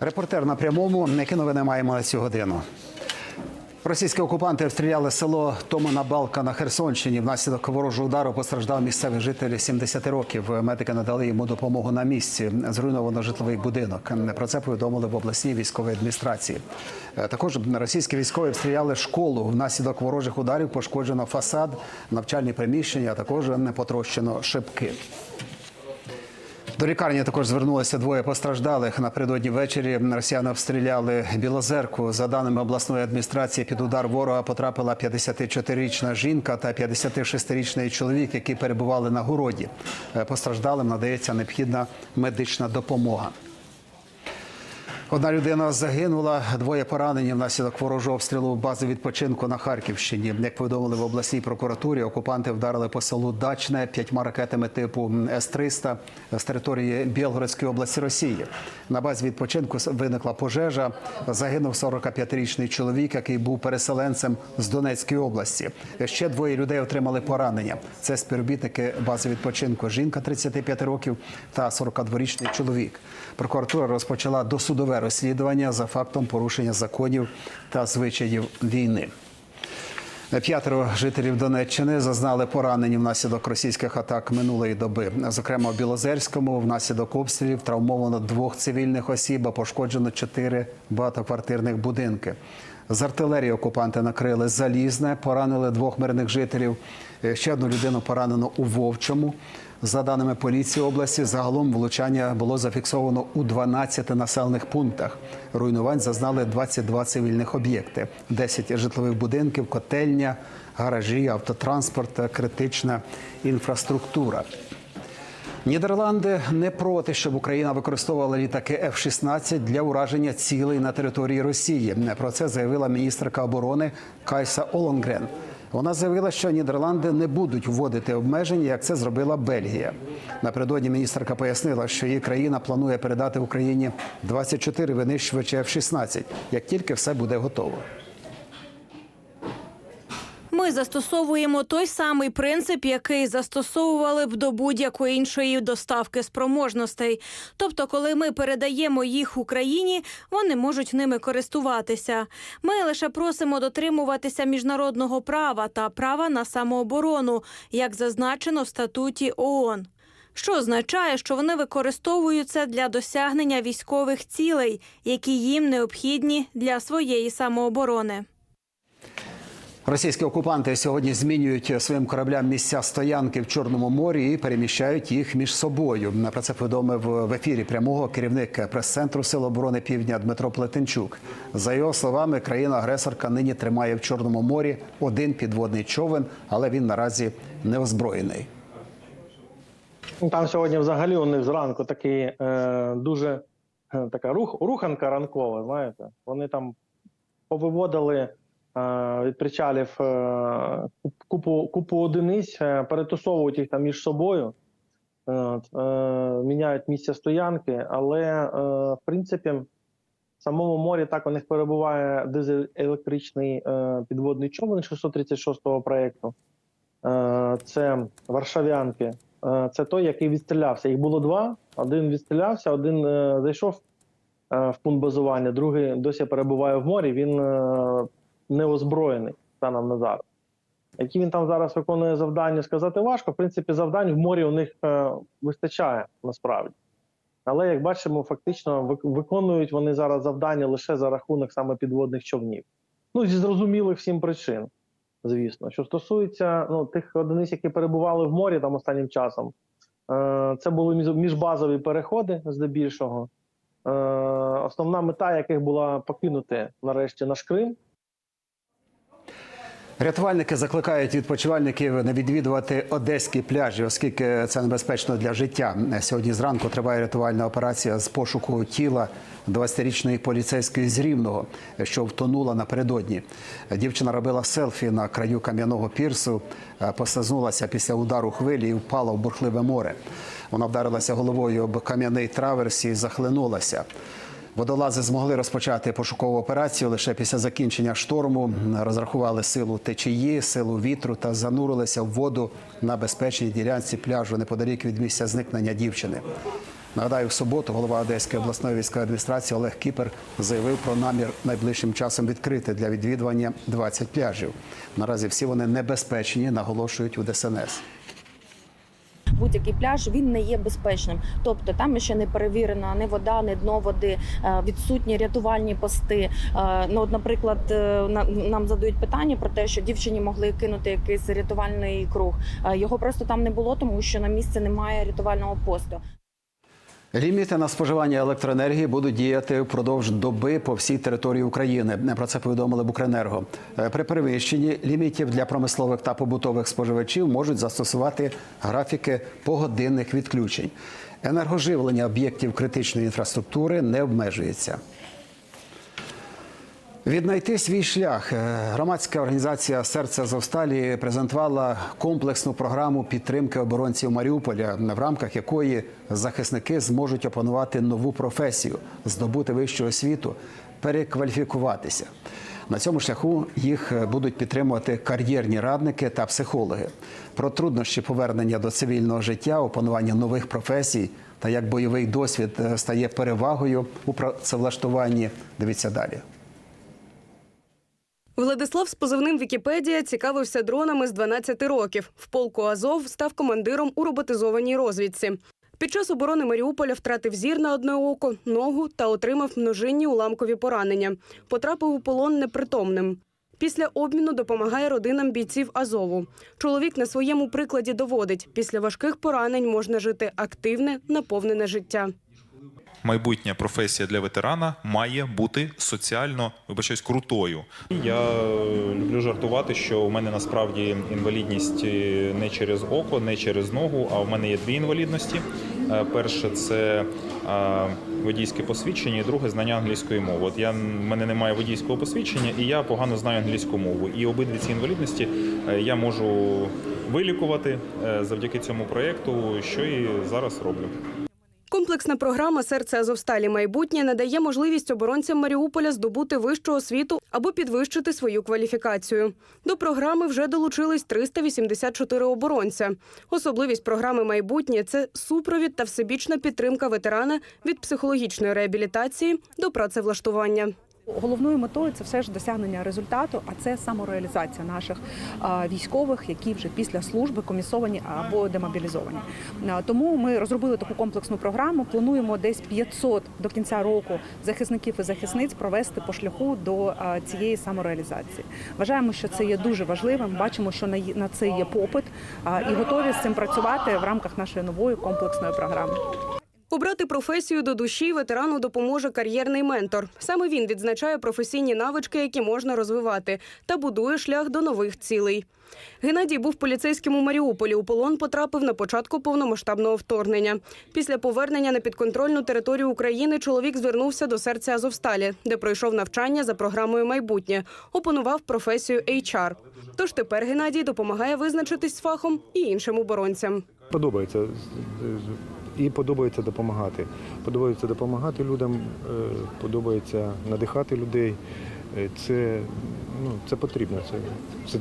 Репортер на прямому. Які новини маємо на цю годину? Російські окупанти обстріляли село Томана Балка на Херсонщині. Внаслідок ворожого удару постраждав місцевий житель 70 років. Медики надали йому допомогу на місці. Зруйновано житловий будинок. Про це повідомили в обласній військовій адміністрації. Е, Також російські військові обстріляли школу. Внаслідок ворожих ударів пошкоджено фасад, навчальні приміщення, а також не потрощено шибки. До лікарні також звернулися двоє постраждалих. Напередодні ввечері росіяни обстріляли Білозерку. За даними обласної адміністрації, під удар ворога потрапила 54-річна жінка та 56-річний чоловік, які перебували на городі. Е, Постраждалим надається необхідна медична допомога. Одна людина загинула, двоє поранені внаслідок ворожого обстрілу бази відпочинку на Харківщині. Як повідомили в обласній прокуратурі, окупанти вдарили по селу Дачне п'ятьма ракетами типу С-300 з території Білгородської області Росії. На базі відпочинку виникла пожежа. Загинув 45-річний чоловік, який був переселенцем з Донецької області. Ще двоє людей отримали поранення. Це співробітники бази відпочинку. Жінка 35 років та 42-річний чоловік. Прокуратура розпочала досудове розслідування за фактом порушення законів та звичаїв війни. П'ятеро жителів Донеччини зазнали поранені внаслідок російських атак минулої доби. Зокрема, в Білозерському внаслідок обстрілів травмовано двох цивільних осіб, а пошкоджено чотири багатоквартирних будинки. З артилерії окупанти накрили залізне, поранили двох мирних жителів. Ще одну людину поранено у Вовчому. За даними поліції області, загалом влучання було зафіксовано у 12 населених пунктах. Руйнувань зазнали 22 цивільних об'єкти, 10 житлових будинків, котельня, гаражі, автотранспорт, критична інфраструктура. Нідерланди не проти, щоб Україна використовувала літаки F-16 для ураження цілей на території Росії. Про це заявила міністерка оборони Кайса Олонгрен. Вона заявила, що Нідерланди не будуть вводити обмеження, як це зробила Бельгія. Напередодні міністерка пояснила, що її країна планує передати Україні 24 винищувачі F-16, як тільки все буде готово. Ми застосовуємо той самий принцип, який застосовували б до будь-якої іншої доставки спроможностей. Тобто, коли ми передаємо їх Україні, вони можуть ними користуватися. Ми лише просимо дотримуватися міжнародного права та права на самооборону, як зазначено в статуті ООН. Що означає, що вони використовуються для досягнення військових цілей, які їм необхідні для своєї самооборони. Російські окупанти сьогодні змінюють своїм кораблям місця стоянки в Чорному морі і переміщають їх між собою. Про це повідомив в ефірі прямого керівник прес-центру Сил оборони Півдня Дмитро Плетенчук. За його словами, країна-агресорка нині тримає в Чорному морі один підводний човен, але він наразі не озброєний. Там сьогодні взагалі у них зранку такий е, дуже е, така рух, руханка ранкова, знаєте. Вони там повиводили від причалів е, купу, купу одиниць, е, перетусовують їх там між собою, е, от, е, міняють місця стоянки, але е, в принципі в самому морі так у них перебуває дизель-електричний е, підводний човен 636-го проєкту. Е, це Варшавянки. Е, Це той, який відстрілявся. Їх було два. Один відстрілявся, один е, зайшов е, в пункт базування, другий досі перебуває в морі. Він е, не озброєний станом на зараз. Які він там зараз виконує завдання, сказати важко. В принципі, завдань в морі у них е, вистачає насправді. Але як бачимо, фактично виконують вони зараз завдання лише за рахунок саме підводних човнів. Ну зі зрозумілих всім причин звісно. Що стосується ну, тих одиниць, які перебували в морі там останнім часом, е, це були між- міжбазові переходи здебільшого. Е, основна мета яких була покинути нарешті наш Крим. Рятувальники закликають відпочивальників не відвідувати одеські пляжі, оскільки це небезпечно для життя. Сьогодні зранку триває рятувальна операція з пошуку тіла 20-річної поліцейської з Рівного, що втонула напередодні. Дівчина робила селфі на краю кам'яного пірсу, послизнулася після удару хвилі і впала в бурхливе море. Вона вдарилася головою об кам'яний траверс і захлинулася. Водолази змогли розпочати пошукову операцію лише після закінчення шторму. Розрахували силу течії, силу вітру та занурилися в воду на безпечній ділянці пляжу неподалік від місця зникнення дівчини. Нагадаю, в суботу голова Одеської обласної військової адміністрації Олег Кіпер заявив про намір найближчим часом відкрити для відвідування 20 пляжів. Наразі всі вони небезпечні, наголошують у ДСНС. Будь-який пляж він не є безпечним. Тобто там ще не перевірена ні вода, ні дно води, е, відсутні рятувальні пости. Е, Ну, от, наприклад, е, на- нам задають питання про те, що дівчині могли кинути якийсь рятувальний круг. Його просто там не було, тому що на місці немає рятувального посту. Ліміти на споживання електроенергії будуть діяти впродовж доби по всій території України. Про це повідомили в Укренерго. Е, При перевищенні лімітів для промислових та побутових споживачів можуть застосувати графіки погодинних відключень. Енергоживлення об'єктів критичної інфраструктури не обмежується. Віднайти свій шлях. Е, Громадська організація Серце Азовсталі презентувала комплексну програму підтримки оборонців Маріуполя, в рамках якої захисники зможуть опанувати нову професію, здобути вищу освіту, перекваліфікуватися. На цьому шляху їх е, будуть підтримувати кар'єрні радники та психологи. Про труднощі повернення до цивільного життя, опанування нових професій та як бойовий досвід е, стає перевагою у працевлаштуванні. Дивіться далі. Владислав з позивним Вікіпедія цікавився дронами з 12 років. В полку Азов став командиром у роботизованій розвідці. Під час оборони Маріуполя втратив зір на одне око, ногу та отримав множинні уламкові поранення. Потрапив у полон непритомним. Після обміну допомагає родинам бійців Азову. Чоловік на своєму прикладі доводить, після важких поранень можна жити активне, наповнене життя. Майбутня професія для ветерана має бути соціально, вибачаюсь, крутою. Я е, люблю жартувати, що у мене насправді інвалідність е, не через око, не через ногу, а в мене є дві інвалідності. Е, Перше це водійське посвідчення, і друге знання англійської мови. От я в мене немає водійського посвідчення, і я погано знаю англійську мову. І обидві ці інвалідності я можу вилікувати завдяки цьому проєкту, що і зараз роблю. Комплексна програма Серце Азовсталі майбутнє надає можливість оборонцям Маріуполя здобути вищу освіту або підвищити свою кваліфікацію. До програми вже долучились 384 оборонця. Особливість програми майбутнє це супровід та всебічна підтримка ветерана від психологічної реабілітації до працевлаштування. Головною метою це все ж досягнення результату, а це самореалізація наших військових, які вже після служби комісовані або демобілізовані. Тому ми розробили таку комплексну програму. Плануємо десь 500 до кінця року захисників і захисниць провести по шляху до цієї самореалізації. Вважаємо, що це є дуже важливим. Бачимо, що на це є попит і готові з цим працювати в рамках нашої нової комплексної програми. Обрати професію до душі ветерану допоможе кар'єрний ментор. Саме він відзначає професійні навички, які можна розвивати, та будує шлях до нових цілей. Геннадій був поліцейським у Маріуполі. У полон потрапив на початку повномасштабного вторгнення. Після повернення на підконтрольну територію України чоловік звернувся до серця Азовсталі, де пройшов навчання за програмою майбутнє, опанував професію HR. Тож тепер Геннадій допомагає визначитись з фахом і іншим оборонцям. Подобається і подобається допомагати. Подобається допомагати людям, е, подобається надихати людей. Е, Це, ну, це потрібно. Це, це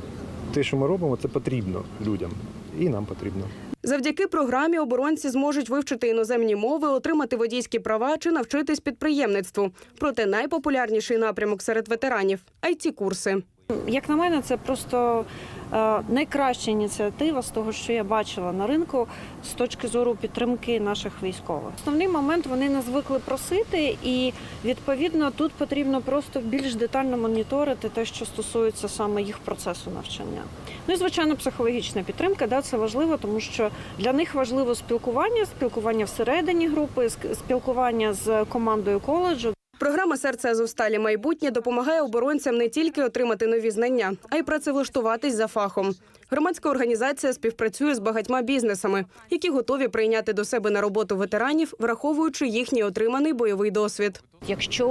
те, що ми робимо, це потрібно людям. І нам потрібно. Завдяки програмі оборонці зможуть вивчити іноземні мови, отримати водійські права чи навчитись підприємництву. Проте найпопулярніший напрямок серед ветеранів it курси. Як на мене, це просто е, найкраща ініціатива з того, що я бачила на ринку з точки зору підтримки наших військових. Основний момент вони не звикли просити, і відповідно тут потрібно просто більш детально моніторити те, що стосується саме їх процесу навчання. Ну і звичайно, психологічна підтримка. Да, це важливо, тому що для них важливо спілкування, спілкування всередині групи, спілкування з командою коледжу. Програма Серце Азовсталі майбутнє допомагає оборонцям не тільки отримати нові знання, а й працевлаштуватись за фахом. Громадська організація співпрацює з багатьма бізнесами, які готові прийняти до себе на роботу ветеранів, враховуючи їхній отриманий бойовий досвід. Якщо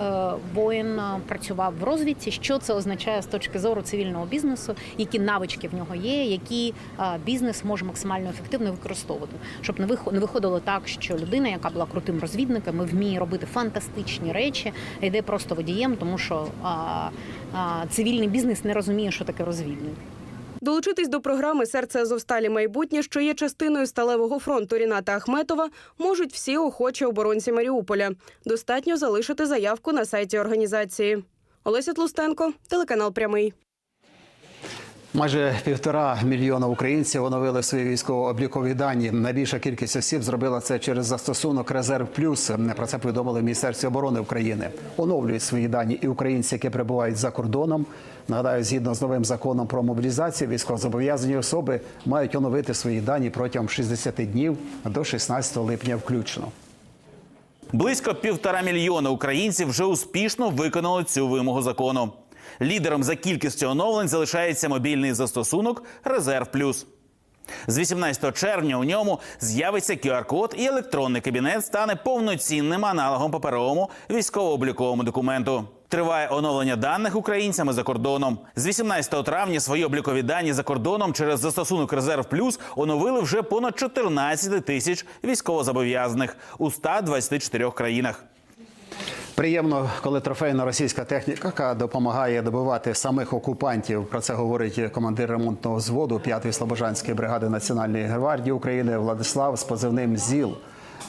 е, воїн працював в розвідці, що це означає з точки зору цивільного бізнесу, які навички в нього є, які е, бізнес може максимально ефективно використовувати, щоб не вихо- не виходило так, що людина, яка була крутим розвідником, і вміє робити фантастичні речі, йде просто водієм, тому що цивільний бізнес не розуміє, що таке розвідник. Долучитись до програми Серце Азовсталі майбутнє, що є частиною сталевого фронту Ріната Ахметова, можуть всі охочі оборонці Маріуполя. Достатньо залишити заявку на сайті організації. Олеся Тлустенко, телеканал Прямий. Майже півтора мільйона українців оновили свої військово-облікові дані. Найбільша кількість осіб зробила це через застосунок Резерв Плюс. Про це повідомили в Міністерстві оборони України. Оновлюють свої дані і українці, які перебувають за кордоном. Нагадаю, згідно з новим законом про мобілізацію, військовозобов'язані особи мають оновити свої дані протягом 60 днів до 16 липня включно. Близько півтора мільйона українців вже успішно виконали цю вимогу закону. Лідером за кількістю оновлень залишається мобільний застосунок Резерв Плюс. З 18 червня у ньому з'явиться QR-код і електронний кабінет стане повноцінним аналогом паперовому військово-обліковому документу. Триває оновлення даних українцями за кордоном. З 18 травня свої облікові дані за кордоном через застосунок Резерв Плюс оновили вже понад 14 тисяч військовозобов'язаних у 124 країнах. Приємно, коли трофейна російська техніка допомагає добивати самих окупантів. Про це говорить командир ремонтного взводу 5-ї Слобожанської бригади Національної гвардії України Владислав з позивним ЗІЛ.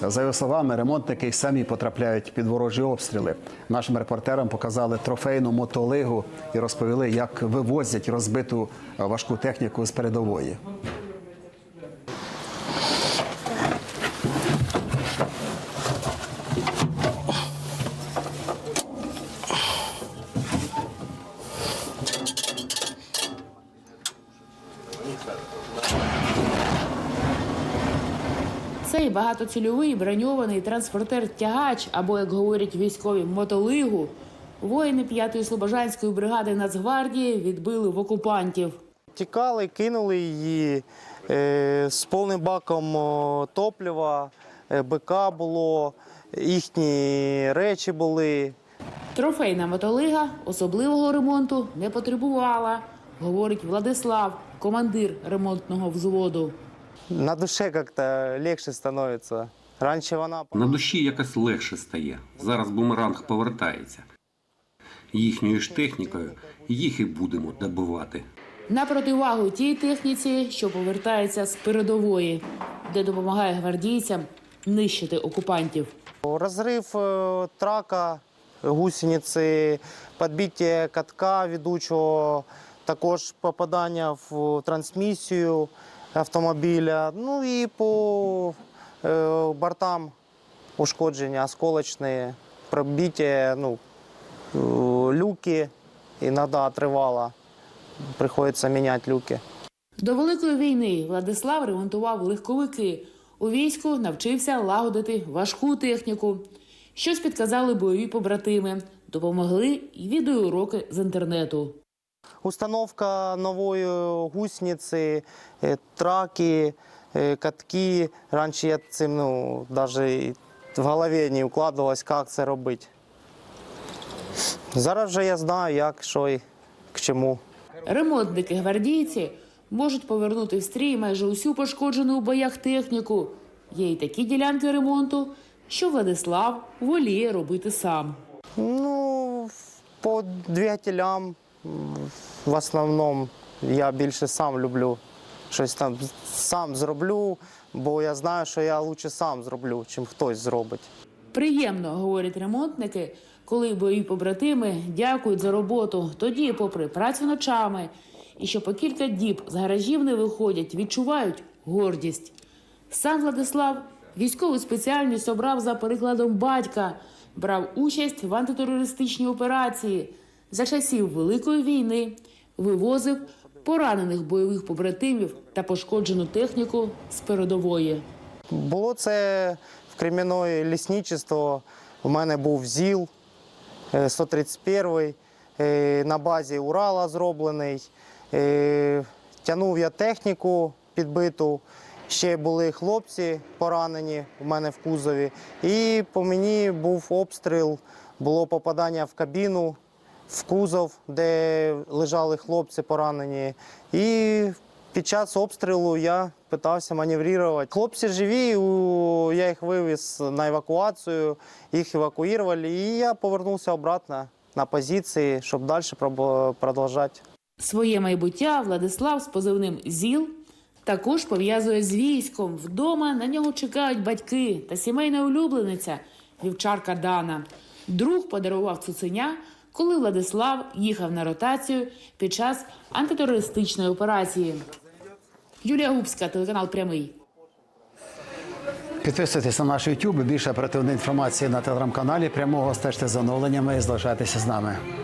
За його словами, ремонтники самі потрапляють під ворожі обстріли. Нашим репортерам показали трофейну мотолигу і розповіли, як вивозять розбиту важку техніку з передової. Цей багатоцільовий броньований транспортер-тягач, або, як говорять військові, мотолигу, воїни 5-ї Слобожанської бригади Нацгвардії відбили в окупантів. Тікали, кинули її е, з повним баком топлива, е, БК було, їхні речі були. Трофейна мотолига особливого ремонту не потребувала, говорить Владислав, командир ремонтного взводу. На душі як-то легше становиться. Раніше вона На душі якось легше стає. Зараз бумеранг повертається. Їхньою ж технікою їх і будемо добивати. На противагу тій техніці, що повертається з передової, де допомагає гвардійцям нищити окупантів. Розрив е, трака, гусениці, підбиття катка ведучого, також попадання в трансмісію автомобіля. Ну і по е, бортам ушкодження осколочні, пробиття, ну, е, люки іноді тривало. Приходиться міняти люки. До великої війни Владислав ремонтував легковики. У війську навчився лагодити важку техніку. Щось підказали бойові побратими, допомогли й відеоуроки з інтернету. Установка нової гусениці, е, траки, е, катки. Раніше я цим ну, навіть в голові не укладалось, як це робити. Зараз вже я знаю, як, що і к чому. Ремонтники гвардійці можуть повернути в стрій майже усю пошкоджену у боях техніку. Є й такі ділянки ремонту, що Владислав воліє робити сам. Ну, по двигателям в основному я більше сам люблю. Щось там сам зроблю, бо я знаю, що я краще сам зроблю, чим хтось зробить. Приємно, говорять ремонтники, коли бойові побратими дякують за роботу. Тоді, попри працю ночами, і що по кілька діб з гаражів не виходять, відчувають гордість. Сам Владислав військову спеціальність обрав за перекладом батька, брав участь в антитерористичній операції. За часів Великої війни вивозив поранених бойових побратимів та пошкоджену техніку з передової. Було це в Кремінної лісничество. У мене був ЗІЛ е, 131-й, е, на базі Урала зроблений. Е, Тягнув я техніку підбиту. Ще були хлопці поранені у мене в кузові. І по мені був обстріл, було попадання в кабіну, в кузов, де лежали хлопці поранені. І під час обстрілу я питався маневрувати. Хлопці живі, я їх вивіз на евакуацію, їх евакуювали, і я повернувся обратно на позиції, щоб далі продовжувати. Своє майбуття Владислав з позивним ЗІЛ також пов'язує з військом. Вдома на нього чекають батьки та сімейна улюблениця вівчарка Дана. Друг подарував цуценя, коли Владислав їхав на ротацію під час антитерористичної операції. Юлія Губська, телеканал Прямий. Підписуйтесь на наш YouTube. Більше оперативної інформації на телеграм-каналі. Прямого стежте за оновленнями і залишайтеся з нами.